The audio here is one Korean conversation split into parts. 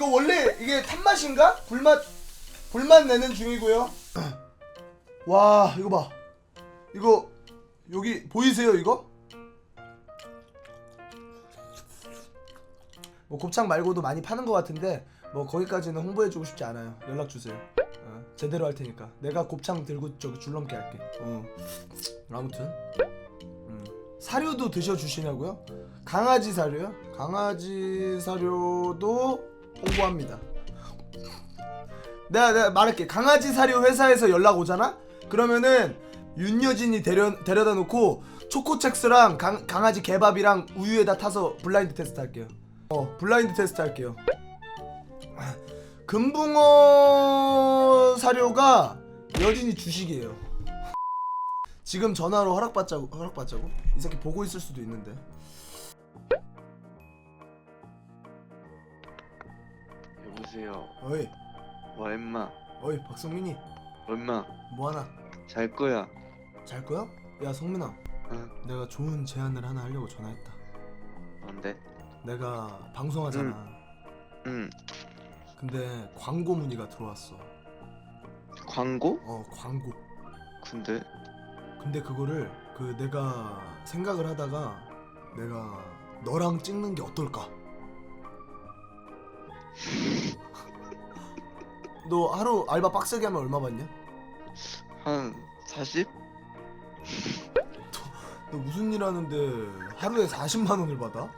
이거 원래 이게 탄맛인가? 불맛 불맛 내는 중이고요. 와 이거 봐. 이거 여기 보이세요 이거? 뭐 곱창 말고도 많이 파는 것 같은데 뭐 거기까지는 홍보해주고 싶지 않아요. 연락 주세요. 어, 제대로 할 테니까. 내가 곱창 들고 저기 줄넘기 할게. 어. 아무튼 음. 사료도 드셔 주시냐고요? 강아지 사료요? 강아지 사료도 홍보합니다. 내가 내가 말할게. 강아지 사료 회사에서 연락 오잖아? 그러면은 윤여진이 데려 데려다 놓고 초코첵스랑 강, 강아지 개밥이랑 우유에다 타서 블라인드 테스트 할게요. 어, 블라인드 테스트 할게요. 금붕어 사료가 여진이 주식이에요. 지금 전화로 허락받자고 허락받자고? 이 새끼 보고 있을 수도 있는데. 여보세요. 어이, 와 임마. 어이 박성민이 얼마 뭐 하나 잘 거야. 잘 거야? 야 성민아, 응. 내가 좋은 제안을 하나 하려고 전화했다. 뭔데? 내가 방송하잖아. 응. 근데 광고 문의가 들어왔어. 광고? 어, 광고. 근데 근데 그거를 그 내가 생각을 하다가 내가 너랑 찍는 게 어떨까? 너 하루 알바 빡세게 하면 얼마 받냐? 한 40? 너 무슨 일 하는데 하루에 40만 원을 받아?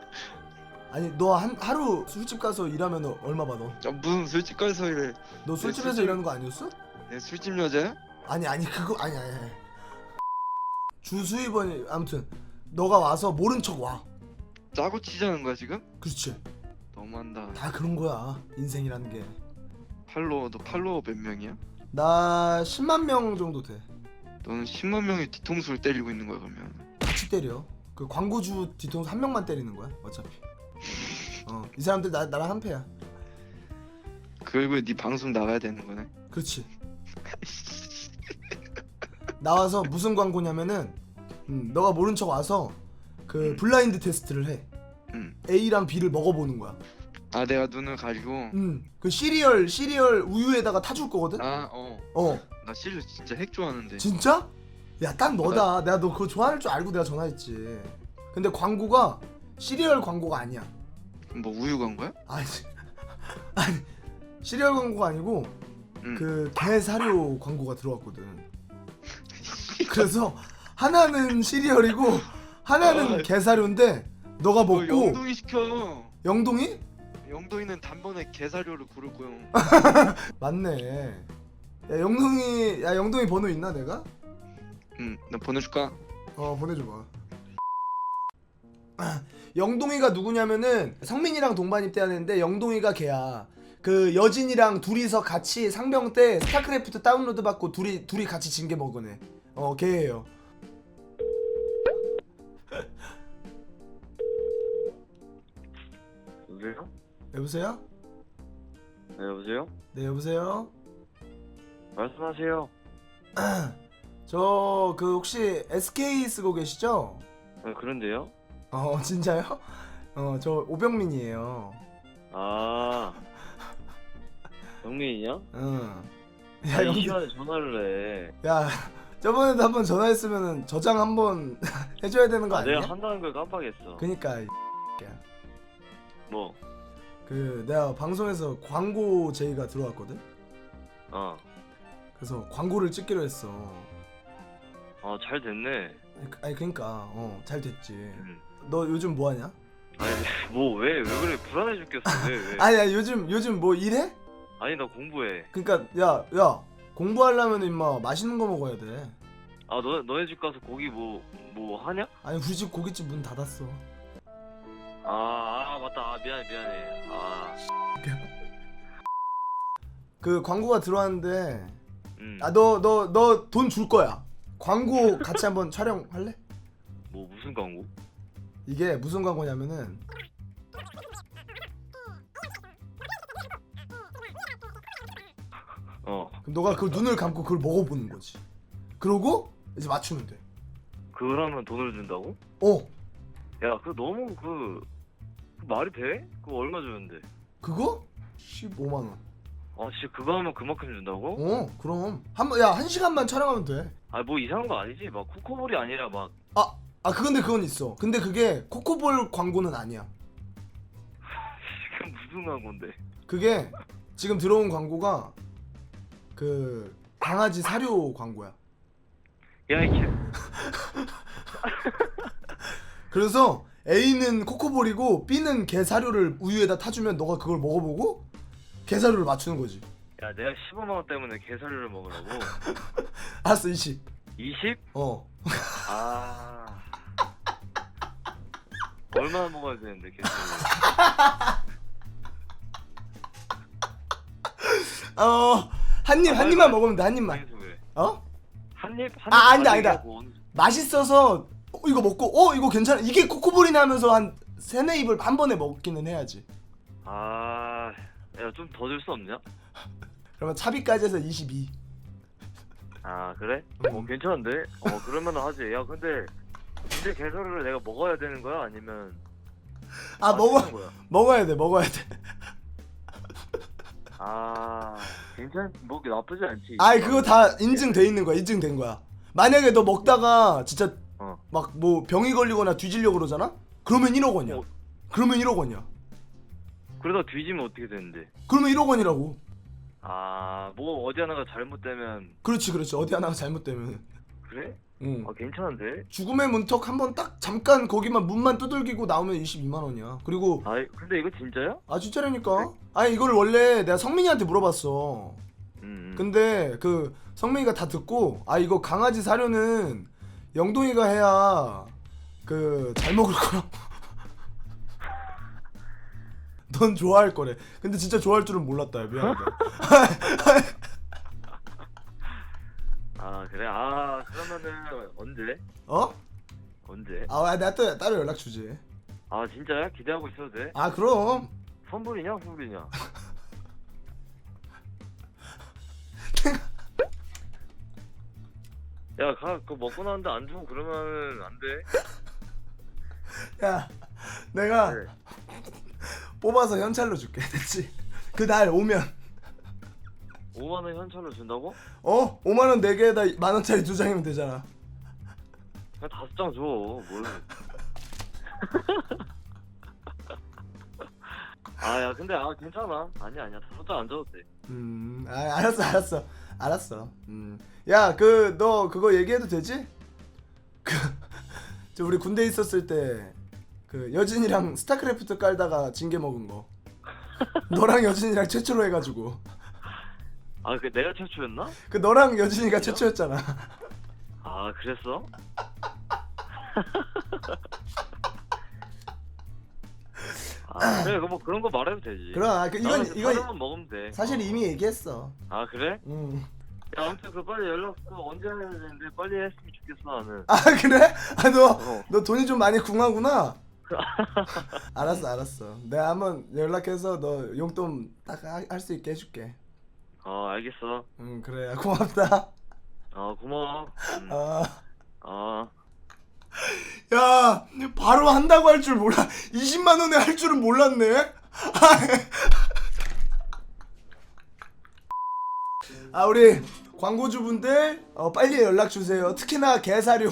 아니 너 한 하루 술집 가서 일하면 얼마 받아? 야, 무슨 술집 가서 이래. 너 술집에서 술집- 일하는 거 아니었어? 내 술집 여자야? 아니 아니 그거 아니 아니 아니. 주 수입원이 아무튼 너가 와서 모른 척 와. 짜고 치자는 거야 지금? 그렇지. 너무한다. 다 그런 거야 인생이라는 게. 팔로워 너 팔로워 몇 명이야? 나 10만 명 정도 돼. 너는 10만 명의 뒤통수를 때리고 있는 거야 그러면. 같이 때려. 그 광고주 뒤통수 한 명만 때리는 거야 어차피. 어, 이 사람들 나 나랑 한 패야. 그리고 네 방송 나가야 되는 거네. 그렇지. 나와서 무슨 광고냐면은 음, 너가 모른 척 와서 그 음. 블라인드 테스트를 해. 응. A랑 B를 먹어보는 거야. 아 내가 눈을 가지고. 음, 그 시리얼 시리얼 우유에다가 타줄 거거든. 아 어. 어, 나 실력 진짜 핵 좋아하는데. 진짜? 야, 딱 너다. 내가 너 그거 좋아할 줄 알고 내가 전화했지. 근데 광고가 시리얼 광고가 아니야. 뭐 우유 간 거야? 아니, 아니 시리얼 광고가 아니고 응. 그 개사료 광고가 들어왔거든. 그래서 하나는 시리얼이고 하나는 아. 개사료인데 너가 너 먹고 영동이 시켜. 영동이? 영동이는 단번에 개사료를 고를 거요. 맞네. 야 영동이 야 영동이 번호 있나 내가? 응, 나 보내줄까? 어 보내줘봐. 영동이가 누구냐면은 성민이랑 동반 입대하는데 영동이가 걔야. 그 여진이랑 둘이서 같이 상병 때 스타크래프트 다운로드 받고 둘이 둘이 같이 징계 먹은 애. 어 걔예요. 여보세요? 여보세요? 네, 여보세요? 네 여보세요? 말씀하세요. 저 그 혹시 SK 쓰고 계시죠? 네, 그런데요? 어 진짜요? 어 저 오병민이에요. 아, 영민이냐? 응. 야, 야이 영민. 시간에 전화를 해. 야 저번에도 한번 전화했으면은 저장 한번 해줘야 되는 거 아, 아니야? 내가 한다는 걸 깜빡했어. 그니까 이 뭐? 그 내가 방송에서 광고 제의가 들어왔거든. 어. 그래서 광고를 찍기로 했어. 어, 잘 됐네. 아니, 그- 아니 그러니까 어 잘 됐지. 음. 너 요즘 뭐 하냐? 아니, 뭐, 왜, 왜 그래? 불안해 죽겠어. 왜, 왜? 아니 야 요즘 요즘 뭐 일해? 아니, 나 공부해. 그러니까 야 야 공부하려면 임마 맛있는 거 먹어야 돼. 아, 너, 너네 집 가서 고기 뭐, 뭐 하냐? 아니 우리 집 고깃집 문 닫았어. 아, 아, 맞다. 아, 미안해, 미안해. 아, 그 광고가 들어왔는데 음. 아 너 너 너 돈 줄 거야. 광고 같이 한번 촬영할래? 뭐, 무슨 광고? 이게 무슨 광고냐면은 어. 그럼 너가 그 눈을 감고 그걸 먹어보는 거지. 그러고 이제 맞추면 돼. 그러면 돈을 준다고? 어. 야, 그 너무 그, 그 말이 돼? 그거 얼마 주는데? 그거? 15만 원. 아 진짜 그거 하면 그만큼 준다고? 어, 그럼 한야한 시간만 촬영하면 돼. 아 뭐 이상한 거 아니지? 막 코코볼이 아니라 막 아, 아 그건데 그건 있어. 근데 그게 코코볼 광고는 아니야. 지금 무슨 광고인데? 그게 지금 들어온 광고가 그 강아지 사료 광고야. 야 이게 그래서 A는 코코볼이고 B는 개 사료를 우유에다 타주면 너가 그걸 먹어보고 개 사료를 맞추는 거지. 야 내가 15만 원 때문에 게살류를 먹으라고? 알았어 20. 20? 어. 아 얼마나 먹어야 되는데 게살류? 어. 한 입, 한 입만 먹으면 돼, 한 입만. 어? 한입 한입 아, 아니다, 아니다. 맛있어서 어, 이거 먹고 어 이거 괜찮아 이게 코코볼이네 하면서 한 세네 입을 한 번에 먹기는 해야지 아, 야 좀 더 줄 수 없냐? 그러면 차비까지 해서 22 아 그래? 음. 어 괜찮은데? 어 그러면 하지. 야 근데 근데 게살류를 내가 먹어야 되는 거야? 아니면 아 먹어 거야? 먹어야 돼 먹어야 돼 아 괜찮 뭐 나쁘지 않지. 아이 그거 다 인증돼 있는 거야 인증된 거야 만약에 너 먹다가 진짜 어. 막 뭐 병이 걸리거나 뒤지려고 그러잖아 그러면 1억 원이야 어. 그러면 1억 원이야 그러다 뒤지면 어떻게 되는데? 그러면 1억 원이라고 아 뭐 어디 하나가 잘못되면 그렇지 그렇지 어디 하나가 잘못되면 그래? 응 아 괜찮은데? 죽음의 문턱 한번 딱 잠깐 거기만 문만 두들기고 나오면 22만 원이야 그리고 아 근데 이거 진짜야? 아 진짜라니까 아니 이걸 원래 내가 성민이한테 물어봤어 음. 음. 근데 그 성민이가 다 듣고 아 이거 강아지 사료는 영동이가 해야 그 잘 먹을 거라고 넌 좋아할 거래 근데 진짜 좋아할 줄은 몰랐다 야, 미안하다 아 그래? 아 그러면은 언제? 어? 언제? 아 내가 또 따로 연락 주지 아 진짜야? 기대하고 있어도 돼? 아 그럼 선불이냐 후불이냐? 야, 가, 그거 먹고 나는데 안 주고 그러면 안 돼. 야 내가 네. 뽑아서 현찰로 줄게 됐지 그 날 오면 5만 원 현찰로 준다고? 어? 5만 원 4개에다 만 원짜리 두 장이면 되잖아 그냥 다섯 장 줘. 뭘? 아, 야, 근데 아 괜찮아. 아니야, 아니야. 다섯 장 안 줘도 돼. 음, 아, 알았어, 알았어, 알았어. 음, 야, 그 너 그거 얘기해도 되지? 그, 저 우리 군대 있었을 때 그 여진이랑 스타크래프트 깔다가 징계 먹은 거. 너랑 여진이랑 최초로 해가지고 아, 그 내가 최초였나? 그 너랑 여진이가 최초였잖아. 아, 그랬어? 아, 그래, 뭐 그런 거 말해도 되지. 그럼 아, 그 이건 나는 이건 먹으면 돼. 사실 어. 이미 얘기했어. 아, 그래? 음. 야, 아무튼 그 빨리 연락 그 언제 해야 되는데 빨리 했으면 좋겠어 나는. 아 그래? 아 너 너 어. 돈이 좀 많이 궁하구나. 알았어, 알았어. 내가 한번 연락해서 너 용돈 딱 할 수 있게 해줄게. 어, 알겠어. 음 그래 고맙다. 어, 고마워. 음, 아. 어. 야 바로 한다고 할 줄 몰라. 20만 원에 할 줄은 몰랐네. 아 우리 광고주분들 어, 빨리 연락 주세요. 특히나 개 사료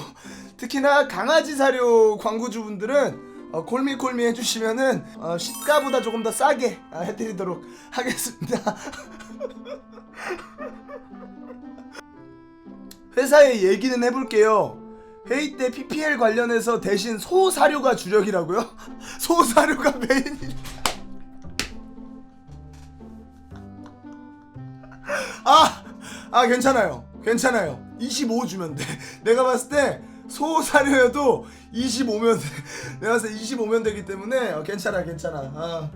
특히나 강아지 사료 광고주분들은 어, 콜미 콜미 해주시면은 어, 시가보다 조금 더 싸게 아, 해드리도록 하겠습니다. 회사에 얘기는 해볼게요 회의 때 PPL 관련해서 대신 소 사료가 주력이라고요? 소 사료가 메인이. 아, 아 괜찮아요, 괜찮아요. 25 주면 돼. 내가 봤을 때 소 사료여도 25면 돼. 내가 봤을 때 25면 되기 때문에 어, 괜찮아, 괜찮아. 아.